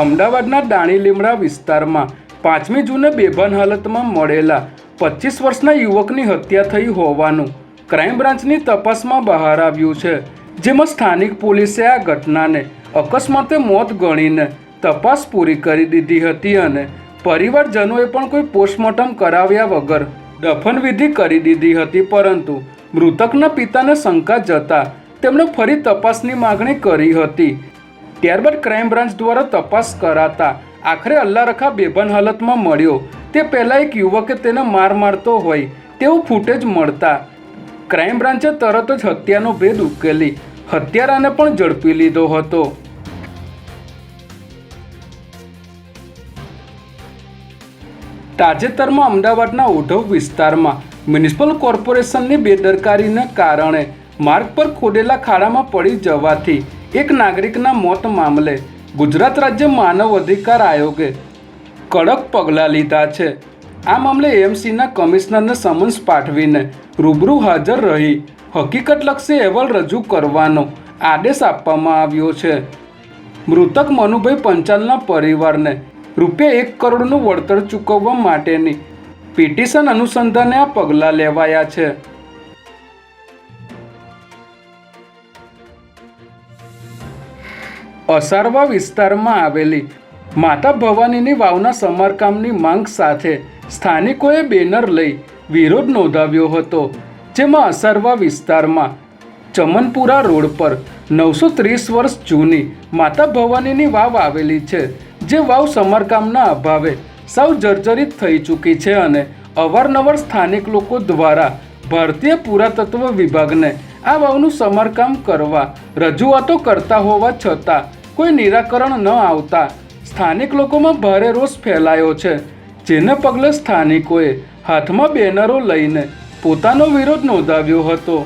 અમદાવાદના દાણી લીમડા વિસ્તારમાં પાંચમી જૂને બેભાન હાલતમાં મળેલા પચીસ વર્ષના યુવકની હત્યા થઈ હોવાનું ક્રાઇમ બ્રાન્ચની તપાસમાં બહાર આવ્યું છે. જેમાં સ્થાનિક પોલીસે આ ઘટનાને અકસ્માતે મોત ગણીને તપાસ પૂરી કરી દીધી હતી અને પરિવારજનોએ પણ કોઈ પોસ્ટમોર્ટમ કરાવ્યા વગર દફનવિધિ કરી દીધી હતી, પરંતુ મૃતકના પિતાને શંકા જતા તેમણે ફરી તપાસની માગણી કરી હતી. ત્યારબાદ ક્રાઇમ બ્રાન્ચ દ્વારા તપાસ કરાતા આખરે અલ્લારખા બેભાન હાલતમાં મળ્યો. તે પહેલાં એક યુવકે તેને માર મારતો હોય તેવું ફૂટેજ મળતા ક્રાઇમ બ્રાન્ચે તરત જ હત્યાનો ભેદ ઉકેલી, હત્યારાને પણ ઝડપી લીધો હતો. તાજેતરમાં અમદાવાદના ઓઢવ વિસ્તારમાં મ્યુનિસિપલ કોર્પોરેશનની બેદરકારીને કારણે માર્ગ પર ખોદેલા ખાડામાં પડી જવાથી એક નાગરિકના મોત મામલે ગુજરાત રાજ્ય માનવ અધિકાર આયોગે કડક પગલાં લીધા છે. આ મામલે એએમસીના કમિશનરને સમન્સ પાઠવીને રૂબરૂ હાજર રહી હકીકતલક્ષી અહેવાલ રજૂ કરવાનો આદેશ આપવામાં આવ્યો છે. મૃતક મનુભાઈ પંચાલના પરિવારને રૂપિયા એક કરોડનું વળતર ચૂકવવા માટેની પિટિશન અનુસંધાને આ પગલાં લેવાયા છે. અસારવા વિસ્તારમાં આવેલી માતા ભવાનીની વાવના સમારકામની માંગ સાથે સ્થાનિકોએ બેનર લઈ વિરોધ નોંધાવ્યો હતો, જેમાં અસારવા વિસ્તારમાં ચમનપુરા રોડ પર નવસો ત્રીસ વર્ષ જૂની માતા ભવાનીની વાવ આવેલી છે, જે વાવ સમારકામના અભાવે સાવ જર્જરિત થઈ ચૂકી છે અને અવારનવાર સ્થાનિક લોકો દ્વારા ભારતીય પુરાતત્વ વિભાગને આ વાવનું સમારકામ કરવા રજૂઆતો કરતા હોવા છતાં કોઈ નિરાકરણ ન આવતા સ્થાનિક લોકોમાં ભારે રોષ ફેલાયો છે. જેને પગલે સ્થાનિકોએ હાથમાં બેનરો લઈને પોતાનો વિરોધ નોંધાવ્યો હતો.